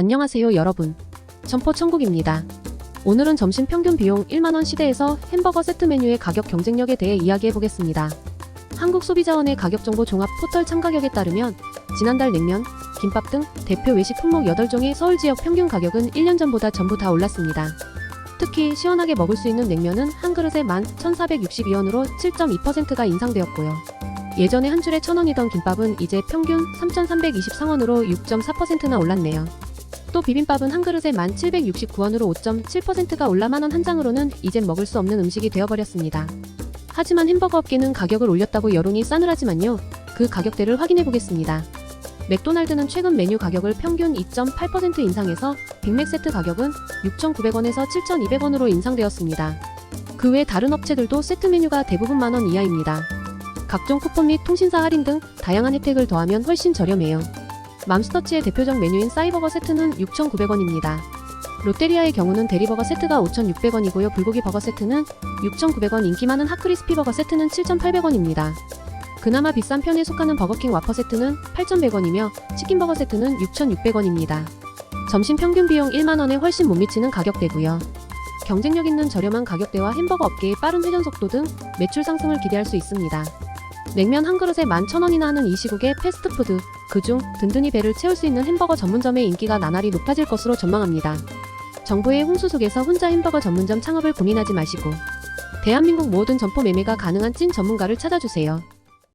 안녕하세요 여러분. 점포 천국입니다. 오늘은 점심 평균 비용 1만원 시대에서 햄버거 세트 메뉴의 가격 경쟁력에 대해 이야기해 보겠습니다. 한국소비자원의 가격정보 종합 포털 참가격에 따르면 지난달 냉면, 김밥 등 대표 외식 품목 8종의 서울 지역 평균 가격은 1년 전보다 전부 다 올랐습니다. 특히 시원하게 먹을 수 있는 냉면은 한 그릇에 11,462원으로 7.2%가 인상되었고요. 예전에 한 줄에 1,000원이던 김밥은 이제 평균 3,323원으로 6.4%나 올랐네요. 또 비빔밥은 한 그릇에 1,769원으로 5.7%가 올라 만원 한 장으로는 이젠 먹을 수 없는 음식이 되어버렸습니다. 하지만 햄버거 업계는 가격을 올렸다고 여론이 싸늘하지만요. 그 가격대를 확인해 보겠습니다. 맥도날드는 최근 메뉴 가격을 평균 2.8% 인상해서 빅맥 세트 가격은 6,900원에서 7,200원으로 인상되었습니다. 그 외 다른 업체들도 세트 메뉴가 대부분 만 원 이하입니다. 각종 쿠폰 및 통신사 할인 등 다양한 혜택을 더하면 훨씬 저렴해요. 맘스터치의 대표적 메뉴인 싸이버거 세트는 6,900원입니다. 롯데리아의 경우는 대리버거 세트가 5,600원이고요. 불고기 버거 세트는 6,900원, 인기 많은 핫크리스피 버거 세트는 7,800원입니다. 그나마 비싼 편에 속하는 버거킹 와퍼 세트는 8,100원이며 치킨버거 세트는 6,600원입니다. 점심 평균 비용 1만원에 훨씬 못 미치는 가격대고요. 경쟁력 있는 저렴한 가격대와 햄버거 업계의 빠른 회전 속도 등 매출 상승을 기대할 수 있습니다. 냉면 한 그릇에 11,000원이나 하는 이 시국의 패스트푸드, 그중 든든히 배를 채울 수 있는 햄버거 전문점의 인기가 나날이 높아질 것으로 전망합니다. 정부의 홍수 속에서 혼자 햄버거 전문점 창업을 고민하지 마시고 대한민국 모든 점포 매매가 가능한 찐 전문가를 찾아주세요.